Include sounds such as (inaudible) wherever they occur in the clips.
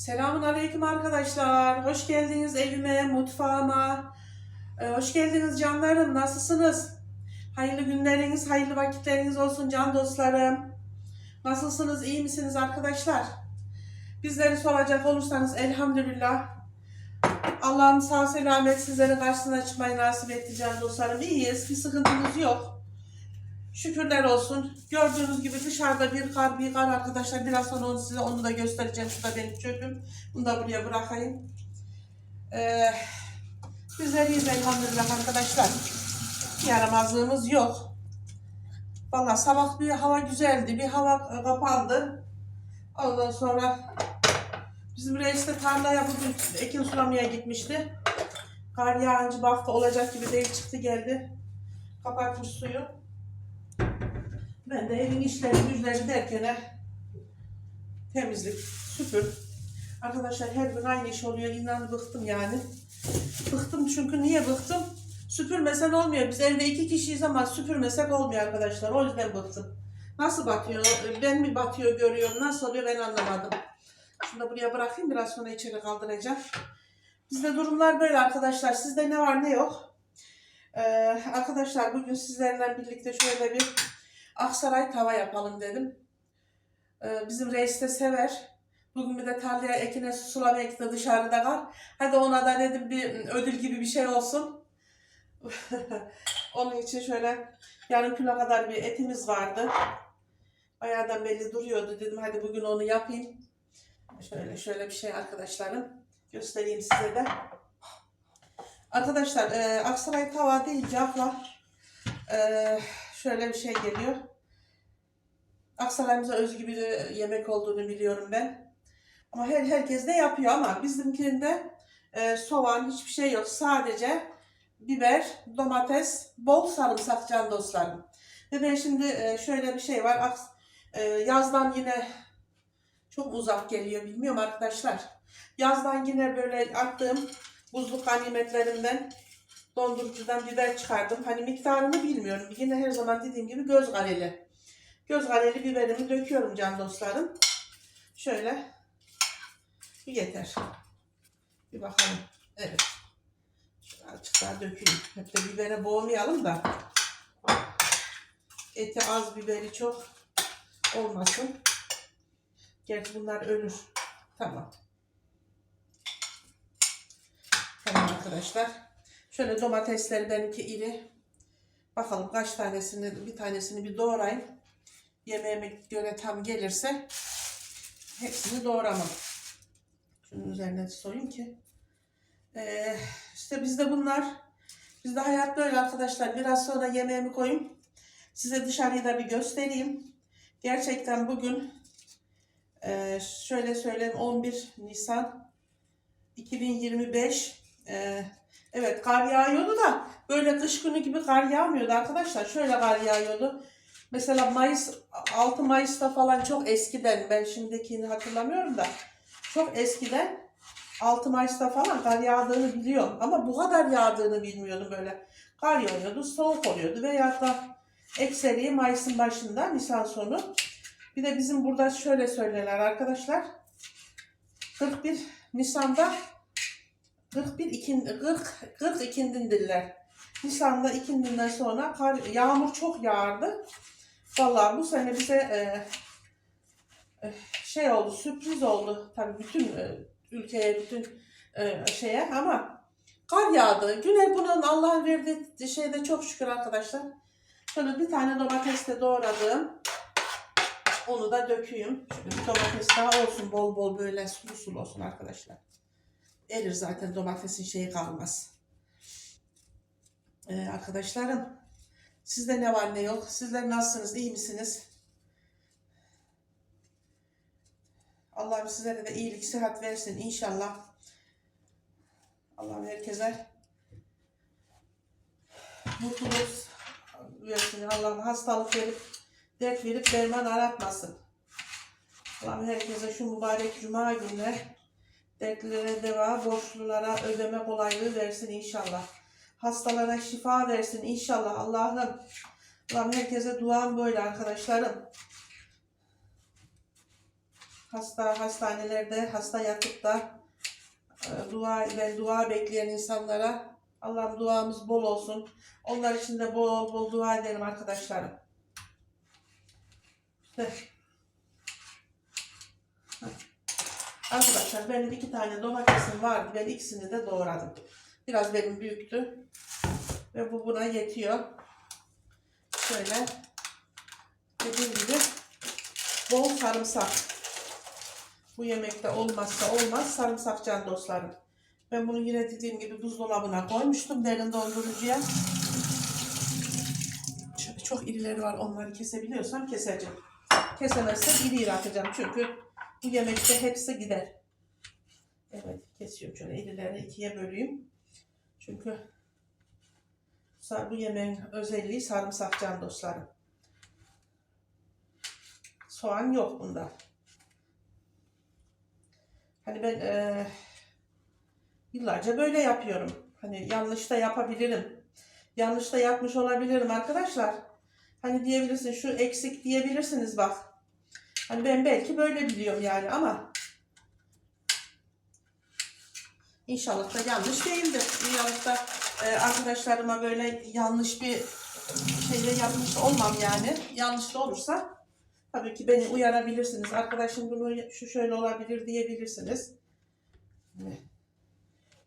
Selamun Aleyküm arkadaşlar. Hoş geldiniz evime, mutfağıma. Ee, hoş geldiniz canlarım. Nasılsınız? Hayırlı günleriniz, hayırlı vakitleriniz olsun can dostlarım. Nasılsınız? iyi misiniz arkadaşlar? Bizleri soracak olursanız elhamdülillah. Allah'ım sağ selamet sizlerin karşısına çıkmayı nasip etti can dostlarım. İyiyiz, bir sıkıntımız yok. Şükürler olsun. Gördüğünüz gibi dışarıda bir kar, bir kar arkadaşlar. Biraz sonra onu size onu da göstereceğim. Şu da benim çöpüm. Bunu da buraya bırakayım. Ee, bizler iyiyiz elhamdülillah arkadaşlar. Yaramazlığımız yok. Valla sabah bir hava güzeldi. Bir hava kapandı. Ondan sonra bizim reis de tarlaya bugün ekin sulamaya gitmişti. Kar yağınca bu hafta olacak gibi değil çıktı geldi. Kapatmış suyu. Ben de evin işleri güçleri derken temizlik, süpür. Arkadaşlar her gün aynı iş oluyor. İnan bıktım yani. Bıktım çünkü niye bıktım? Süpürmesen olmuyor. Biz evde iki kişiyiz ama süpürmesek olmuyor arkadaşlar. O yüzden bıktım. Nasıl batıyor? Ben mi batıyor görüyorum? Nasıl oluyor ben anlamadım. Şunu da buraya bırakayım. Biraz sonra içeri kaldıracağım. Bizde durumlar böyle arkadaşlar. Sizde ne var ne yok? Ee, arkadaşlar bugün sizlerle birlikte şöyle bir Aksaray tava yapalım dedim. Ee, bizim reis de sever. Bugün bir de tarlaya ekine sulamaya gitti dışarıda kal. Hadi ona da dedim bir ödül gibi bir şey olsun. (laughs) Onun için şöyle yarım kilo kadar bir etimiz vardı. Bayağıdan belli duruyordu. Dedim hadi bugün onu yapayım. Şöyle şöyle bir şey arkadaşlarım. Göstereyim size de. Arkadaşlar e, Aksaray tava deyince akla e, şöyle bir şey geliyor. Aksaray'ımıza özgü bir yemek olduğunu biliyorum ben. Ama her herkes de yapıyor ama bizimkinde e, soğan hiçbir şey yok. Sadece biber, domates, bol sarımsak can dostlarım. Ve ben şimdi e, şöyle bir şey var. Aks, e, yazdan yine çok uzak geliyor bilmiyorum arkadaşlar. Yazdan yine böyle attığım buzluk ganimetlerimden dondurucudan biber çıkardım. Hani miktarını bilmiyorum. Yine her zaman dediğim gibi göz kareli. Göz kareli biberimi döküyorum can dostlarım. Şöyle. Yeter. Bir bakalım. Evet. Şöyle azıcık daha dökeyim. Hep de bibere boğmayalım da. Eti az, biberi çok olmasın. Gerçi bunlar ölür. Tamam. Tamam arkadaşlar. Şöyle domatesleri benimki iri. Bakalım kaç tanesini, bir tanesini bir doğrayayım. Yemeğime göre tam gelirse hepsini doğramam. Şunun üzerine soyayım ki. Ee, işte bizde bunlar. Bizde hayat böyle arkadaşlar. Biraz sonra yemeğimi koyayım. Size dışarıyı da bir göstereyim. Gerçekten bugün e, şöyle söyleyeyim 11 Nisan 2025 e, Evet kar yağıyordu da böyle kış günü gibi kar yağmıyordu arkadaşlar. Şöyle kar yağıyordu. Mesela Mayıs 6 Mayıs'ta falan çok eskiden ben şimdikini hatırlamıyorum da çok eskiden 6 Mayıs'ta falan kar yağdığını biliyorum. Ama bu kadar yağdığını bilmiyordum böyle. Kar yağıyordu, soğuk oluyordu veya da ekseri Mayıs'ın başında, Nisan sonu. Bir de bizim burada şöyle söylerler arkadaşlar. 41 Nisan'da 41 ikin 40 40 ikindindirler. Nisan'da ikindinden sonra kar, yağmur çok yağardı. Vallahi bu sene bize e, e, şey oldu, sürpriz oldu. Tabii bütün e, ülkeye, bütün e, şeye ama kar yağdı. Güne bunun Allah'ın verdiği şeyde çok şükür arkadaşlar. Şöyle bir tane domates de doğradım. Onu da döküyüm. Şöyle bir domates daha olsun bol bol böyle sulu sulu olsun arkadaşlar erir zaten domatesin şeyi kalmaz. Ee, arkadaşlarım sizde ne var ne yok? Sizler nasılsınız? iyi misiniz? Allah'ım sizlere de iyilik, sıhhat versin inşallah. Allah'ım herkese mutluluk versin. Allah'ım hastalık verip, dert verip derman aratmasın. Allah'ım herkese şu mübarek cuma gününe Dertlilere deva, borçlulara ödeme kolaylığı versin inşallah. Hastalara şifa versin inşallah. Allah'ım. Allah'ım herkese duam böyle arkadaşlarım. hasta hastanelerde hasta yatıp da e, dua ile dua bekleyen insanlara Allah'ım duamız bol olsun. Onlar için de bol bol dua edelim arkadaşlarım. Arkadaşlar benim iki tane domatesim vardı. Ben ikisini de doğradım. Biraz benim büyüktü. Ve bu buna yetiyor. Şöyle dediğim gibi bol sarımsak. Bu yemekte olmazsa olmaz sarımsak can dostlarım. Ben bunu yine dediğim gibi buzdolabına koymuştum derin dondurucuya. Şöyle çok irileri var onları kesebiliyorsam keseceğim. Kesemezsem iri iri atacağım çünkü bu yemekte hepsi gider. Evet kesiyorum şöyle irilerini ikiye böleyim. Çünkü bu yemeğin özelliği sarımsak can dostlarım. Soğan yok bunda. Hani ben eee, yıllarca böyle yapıyorum. Hani yanlış da yapabilirim. Yanlış da yapmış olabilirim arkadaşlar. Hani diyebilirsin şu eksik diyebilirsiniz bak. Hani ben belki böyle biliyorum yani ama İnşallah da yanlış değildir. İnşallah da e, arkadaşlarıma böyle yanlış bir şeyle yapmış olmam yani. Yanlış da olursa tabii ki beni uyarabilirsiniz. Arkadaşım bunu şu şöyle olabilir diyebilirsiniz.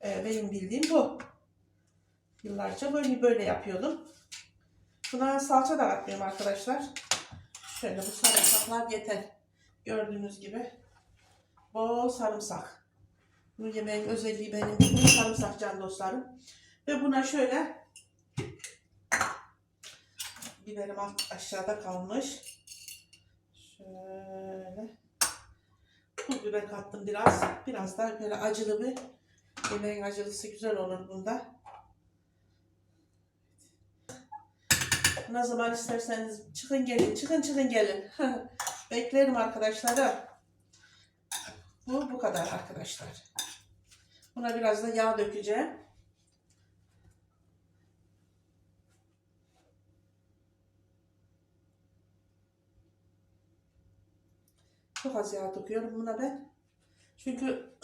E, benim bildiğim bu. Yıllarca böyle böyle yapıyordum. Buna salça da katmıyorum arkadaşlar. Şöyle bu sarımsaklar yeter. Gördüğünüz gibi bol sarımsak. Bu yemeğin özelliği benim sarımsak can dostlarım. Ve buna şöyle biberim aşağıda kalmış. Şöyle pul biber kattım biraz. Biraz da böyle acılı bir yemeğin acılısı güzel olur bunda. Ne zaman isterseniz çıkın gelin, çıkın çıkın gelin. (laughs) Beklerim arkadaşlarım. Bu bu kadar arkadaşlar. Buna biraz da yağ dökeceğim. Çok az yağ döküyorum buna ben. Çünkü (coughs)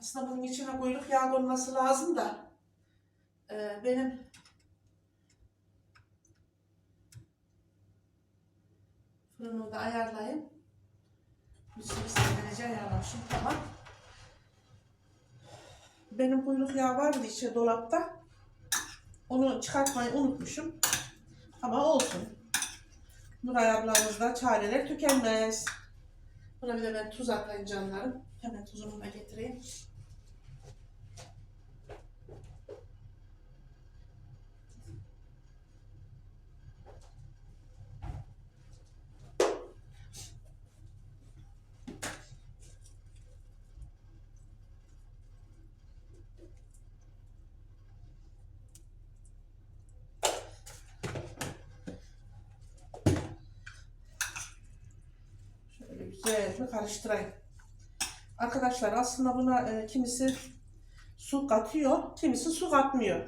aslında bunun içine kuyruk yağı konması lazım da e, benim fırını da ayarlayayım. 180 derece ayarlamışım tamam. Benim kuyruk yağı vardı içe dolapta. Onu çıkartmayı unutmuşum. Ama olsun. Nuray ablamızda çareler tükenmez. Buna bir de ben tuz atayım canlarım. Hemen tuzumu da getireyim. Şöyle güzel bir karıştırayım. Arkadaşlar aslında buna e, kimisi su katıyor, kimisi su katmıyor.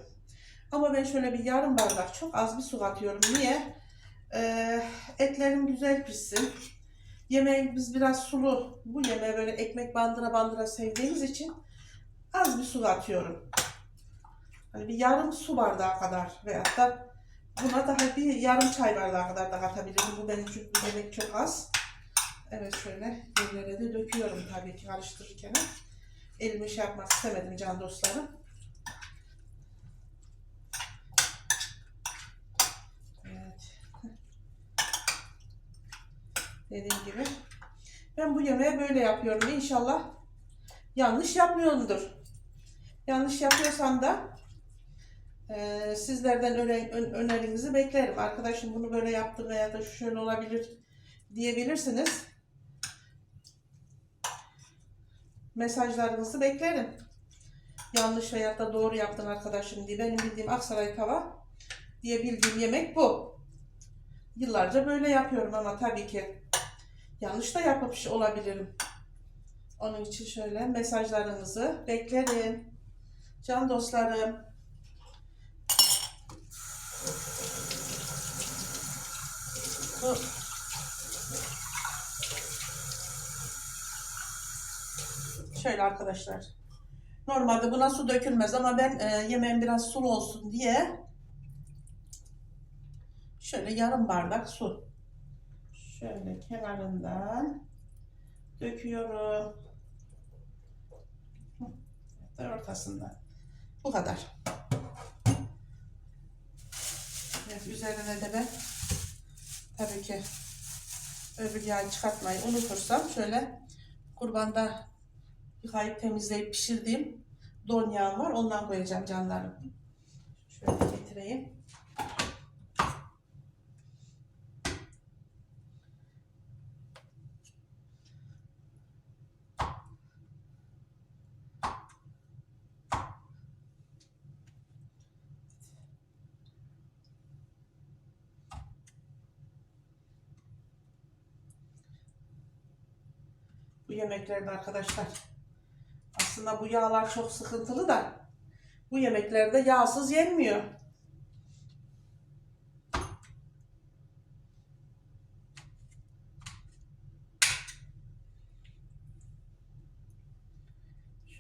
Ama ben şöyle bir yarım bardak çok az bir su katıyorum. Niye? E, etlerim güzel pişsin. Yemeği biz biraz sulu, bu yemeği böyle ekmek bandıra bandıra sevdiğimiz için az bir su katıyorum. Hani bir yarım su bardağı kadar veyahut da buna daha bir yarım çay bardağı kadar da katabilirim. Bu benim çünkü yemek çok az. Evet şöyle yerlere de döküyorum tabii ki karıştırırken. Elimi şey yapmak istemedim can dostlarım. Evet. (laughs) Dediğim gibi. Ben bu yemeği böyle yapıyorum. İnşallah yanlış yapmıyorumdur. Yanlış yapıyorsam da e, sizlerden öne- ön- önerinizi beklerim. Arkadaşım bunu böyle yaptı veya da şöyle olabilir diyebilirsiniz. Mesajlarınızı beklerim. Yanlış veya da doğru yaptın arkadaşım diye. Benim bildiğim Aksaray tava diye bildiğim yemek bu. Yıllarca böyle yapıyorum ama tabii ki yanlış da yapmış olabilirim. Onun için şöyle mesajlarınızı beklerim. Can dostlarım. Bu Şöyle arkadaşlar. Normalde buna su dökülmez ama ben e, yemeğim biraz sulu olsun diye şöyle yarım bardak su. Şöyle kenarından döküyorum. Hı, Ortasından. Bu kadar. Evet, üzerine de ben tabii ki öbür yağı çıkartmayı unutursam şöyle kurbanda yıkayıp temizleyip pişirdiğim don yağım var. Ondan koyacağım canlarım. Şöyle getireyim. Bu yemeklerde arkadaşlar. Aslında bu yağlar çok sıkıntılı da bu yemeklerde yağsız yenmiyor.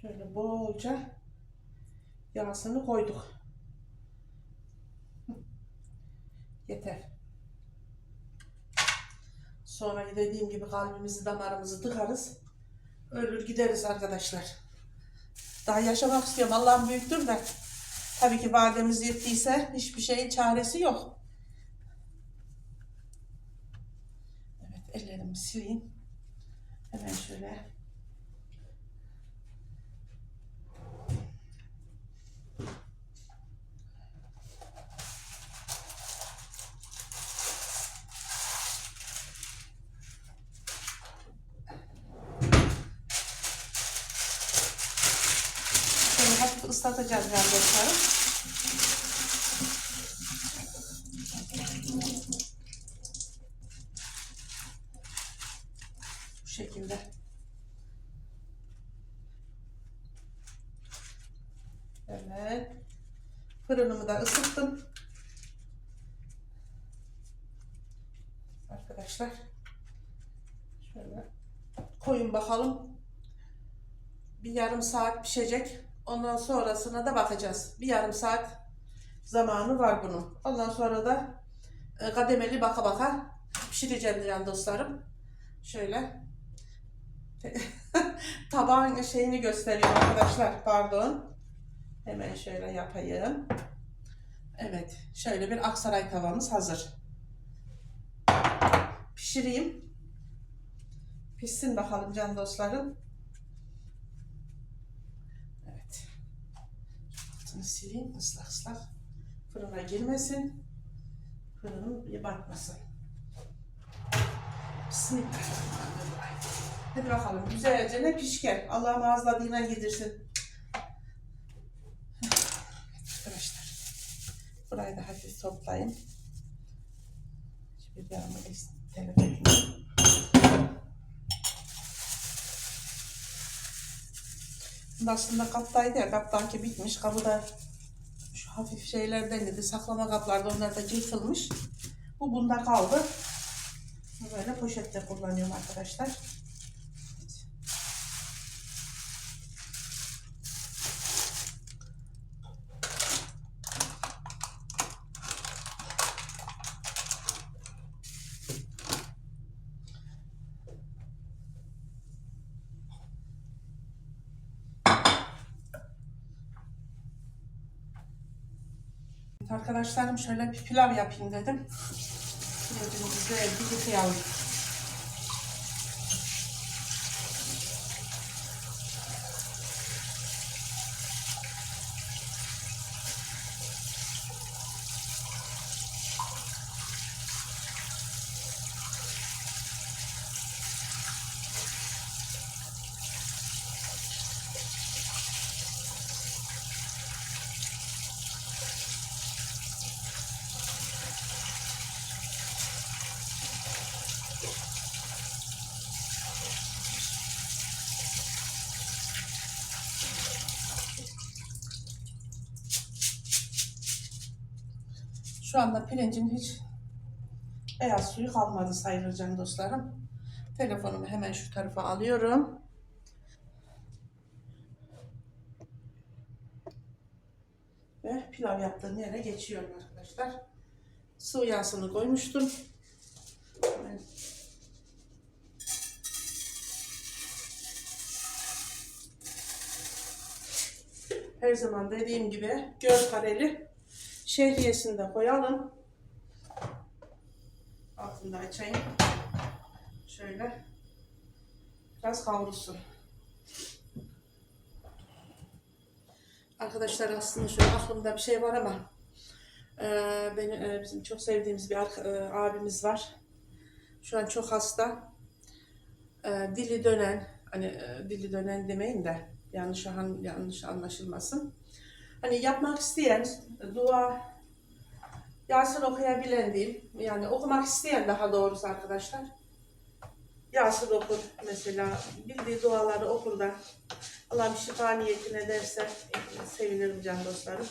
Şöyle bolca yağsını koyduk. Yeter. Sonra dediğim gibi kalbimizi damarımızı tıkarız. Ölür gideriz arkadaşlar. Daha yaşamak istiyorum. Allah'ım büyüktür de. Tabii ki bademiz yettiyse hiçbir şeyin çaresi yok. Evet ellerimi sileyim. Hemen şöyle. Şöyle hafif ıslatacağız ben dostlarım. Bu şekilde. Evet. Fırınımı da ısıttım. Arkadaşlar. Şöyle koyun bakalım. Bir yarım saat pişecek. Ondan sonrasına da bakacağız. Bir yarım saat zamanı var bunun. Ondan sonra da e, kademeli baka baka pişireceğim can dostlarım. Şöyle (laughs) tabağın şeyini gösteriyorum arkadaşlar. Pardon. Hemen şöyle yapayım. Evet. Şöyle bir aksaray tavamız hazır. Pişireyim. Pişsin bakalım can dostlarım. Evet. Altını sileyim ıslak ıslak. Fırına girmesin. Fırının batmasın. Bismillahirrahmanirrahim. Hadi bakalım güzelce ne pişker. Allah'ım ağızladığına yedirsin. Arkadaşlar. Burayı da hafif toplayın. Hiçbir yanımı telef Aslında kaptaydı ya kaptanki bitmiş. Kabı da şu hafif şeylerden dedi. Saklama kaplarda onlar da yırtılmış. Bu bunda kaldı. Böyle poşette kullanıyorum arkadaşlar. Arkadaşlarım şöyle bir pilav yapayım dedim. Güzel bir yıkayalım. Şu anda pirincin hiç beyaz suyu kalmadı sayılır dostlarım. Telefonumu hemen şu tarafa alıyorum. Ve pilav yaptığım yere geçiyorum arkadaşlar. Sıvı yağsını koymuştum. Her zaman dediğim gibi göz kareli şehriyesini de koyalım. Altını da açayım. Şöyle biraz kavrulsun. Arkadaşlar aslında şöyle aklımda bir şey var ama e, benim, e, bizim çok sevdiğimiz bir e, abimiz var. Şu an çok hasta. E, dili dönen, hani e, dili dönen demeyin de yanlış an- yanlış anlaşılmasın. Hani yapmak isteyen dua Yasin okuyabilen değil. Yani okumak isteyen daha doğrusu arkadaşlar. Yasin okur mesela. Bildiği duaları okur da Allah'ım şifa niyetine derse sevinirim can dostlarım.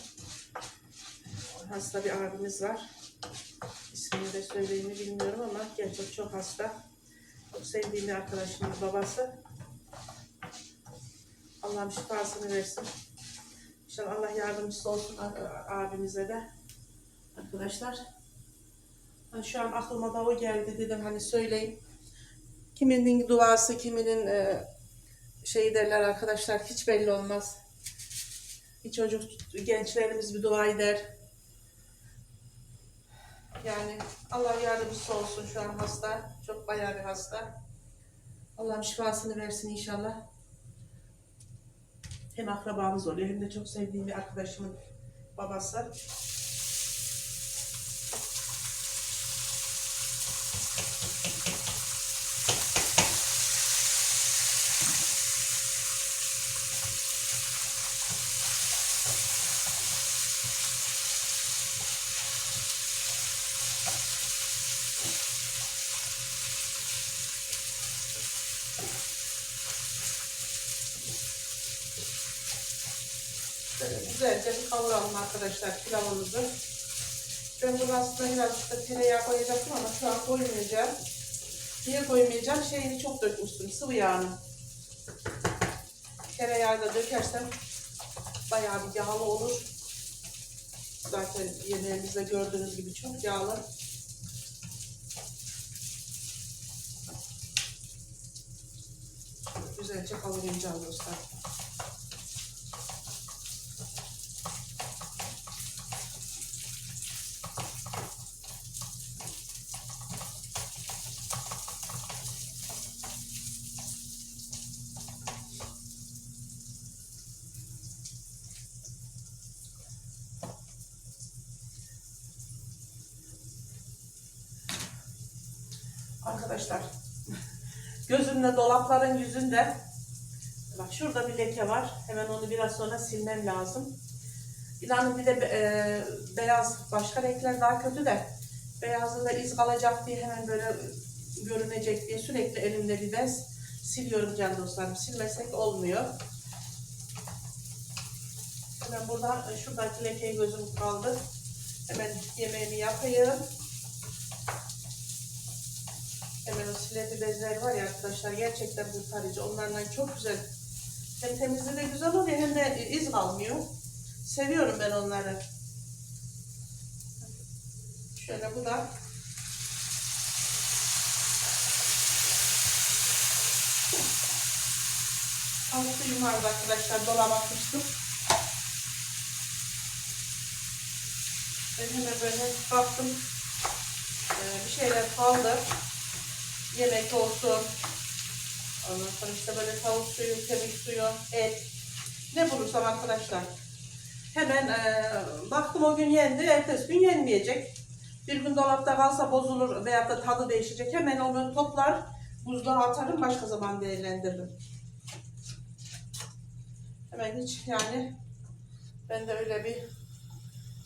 Hasta bir abimiz var. İsmini de söyleyeyim mi bilmiyorum ama gerçek çok hasta. Çok sevdiğim bir arkadaşımın babası. Allah'ım şifasını versin. İnşallah Allah yardımcısı olsun abimize de. Arkadaşlar. Şu an aklıma da o geldi dedim hani söyleyeyim. Kiminin duası, kiminin şey derler arkadaşlar hiç belli olmaz. Bir çocuk gençlerimiz bir dua eder. Yani Allah yardımcısı olsun şu an hasta. Çok bayağı bir hasta. Allah'ım şifasını versin inşallah. Hem akrabamız oluyor hem de çok sevdiğim bir arkadaşımın babası. Şöyle güzelce bir kavuralım arkadaşlar pilavımızı. Ben bunu aslında birazcık da tereyağı koyacaktım ama şu an koymayacağım. Niye koymayacağım? Şeyini çok dökmüştüm, sıvı yağını. Tereyağı da dökersem bayağı bir yağlı olur. Zaten yemeğimizde gördüğünüz gibi çok yağlı. Güzelce kavuracağım dostlar. Arkadaşlar gözümde dolapların yüzünde bak şurada bir leke var. Hemen onu biraz sonra silmem lazım. İnanın bir de e, beyaz başka renkler daha kötü de beyazında iz kalacak diye hemen böyle görünecek diye sürekli elimde bir bez siliyorum can dostlarım. Silmesek olmuyor. Hemen buradan e, şuradaki lekeyi gözüm kaldı. Hemen yemeğimi yapayım. Hemen o sileti bezler var ya arkadaşlar gerçekten kurtarıcı. Onlardan çok güzel. Hem temizliği de güzel oluyor hem de iz kalmıyor. Seviyorum ben onları. Şöyle bu da Altı yuvarda arkadaşlar dolaba atmıştım. Ben hemen böyle baktım. Ee, bir şeyler kaldı yemek olsun. Ondan sonra işte böyle tavuk suyu, kemik suyu, et. Ne bulursam arkadaşlar. Hemen eee, baktım o gün yendi, ertesi gün yenmeyecek. Bir gün dolapta kalsa bozulur veyahut da tadı değişecek. Hemen onu toplar, buzluğa atarım, başka zaman değerlendiririm. Hemen hiç yani bende öyle bir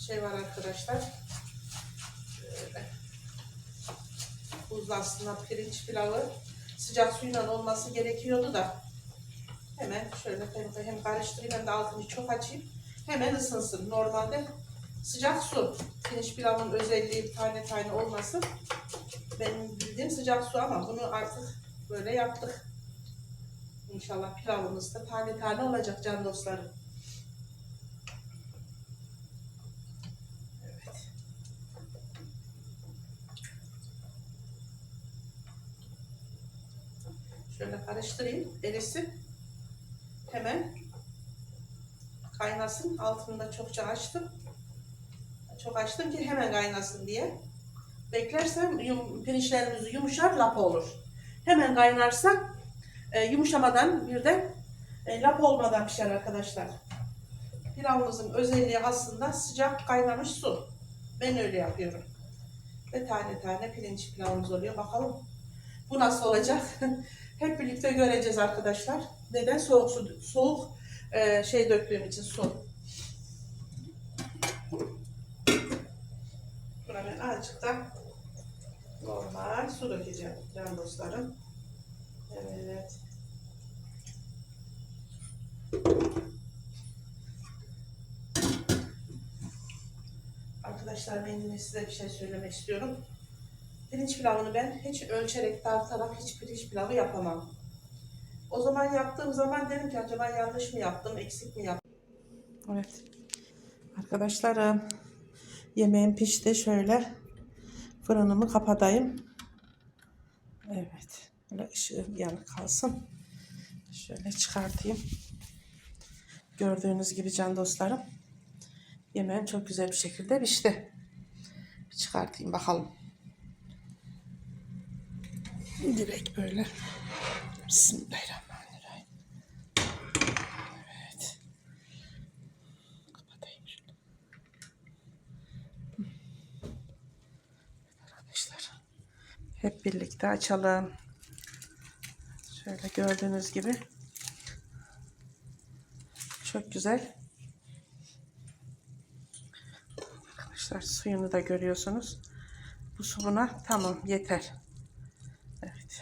şey var arkadaşlar. Şöyle buzlu aslında pirinç pilavı sıcak suyla olması gerekiyordu da hemen şöyle hem, hem karıştırayım hem de altını çok açayım hemen ısınsın. Normalde sıcak su pirinç pilavın özelliği tane tane olması benim bildiğim sıcak su ama bunu artık böyle yaptık. İnşallah pilavımız da tane tane olacak can dostlarım. Şöyle karıştırayım. Erisin. Hemen kaynasın. Altını da çokça açtım. Çok açtım ki hemen kaynasın diye. Beklersem yum, pirinçlerimiz yumuşar, lapa olur. Hemen kaynarsa e, yumuşamadan birden e, lapa olmadan pişer arkadaşlar. Pilavımızın özelliği aslında sıcak kaynamış su. Ben öyle yapıyorum. Ve tane tane pirinç pilavımız oluyor. Bakalım bu nasıl olacak? (laughs) Hep birlikte göreceğiz arkadaşlar. Neden? Soğuk su, soğuk e, şey döktüğüm için su. Buna ben azıcık da normal su dökeceğim can dostlarım. Evet. Arkadaşlar ben yine size bir şey söylemek istiyorum. Pirinç pilavını ben hiç ölçerek tartarak hiç pirinç pilavı yapamam. O zaman yaptığım zaman dedim ki acaba yanlış mı yaptım, eksik mi yaptım? Evet. Arkadaşlarım yemeğim pişti. Şöyle fırınımı kapatayım. Evet. Böyle ışığım yanık kalsın. Şöyle çıkartayım. Gördüğünüz gibi can dostlarım. Yemeğim çok güzel bir şekilde pişti. Çıkartayım bakalım. Direkt böyle. Bismillahirrahmanirrahim. Evet. Kapatayım şunu. Arkadaşlar. Hep birlikte açalım. Şöyle gördüğünüz gibi. Çok güzel. Arkadaşlar suyunu da görüyorsunuz. Bu su buna tamam yeter. Evet.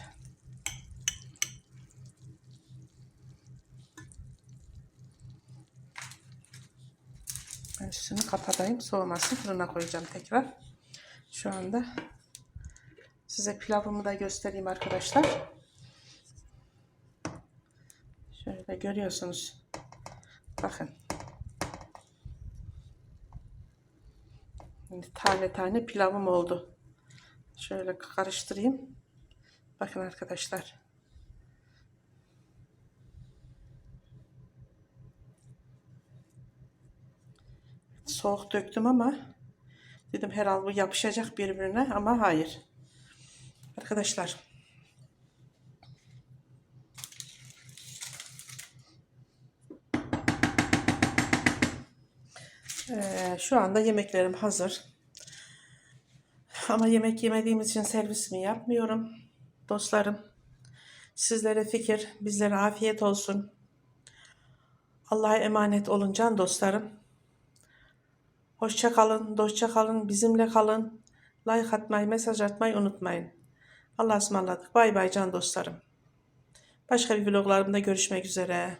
Ben üstünü kapatayım soğumasın fırına koyacağım tekrar. Şu anda size pilavımı da göstereyim arkadaşlar. Şöyle görüyorsunuz. Bakın. Şimdi tane tane pilavım oldu. Şöyle karıştırayım. Bakın arkadaşlar. Soğuk döktüm ama dedim herhalde bu yapışacak birbirine ama hayır. Arkadaşlar. Ee, şu anda yemeklerim hazır. Ama yemek yemediğimiz için servisimi yapmıyorum. Dostlarım, sizlere fikir, bizlere afiyet olsun. Allah'a emanet olun can dostlarım. Hoşça kalın, dostça kalın, bizimle kalın. Like atmayı, mesaj atmayı unutmayın. Allah'a ısmarladık. Bay bay can dostlarım. Başka bir vloglarımda görüşmek üzere.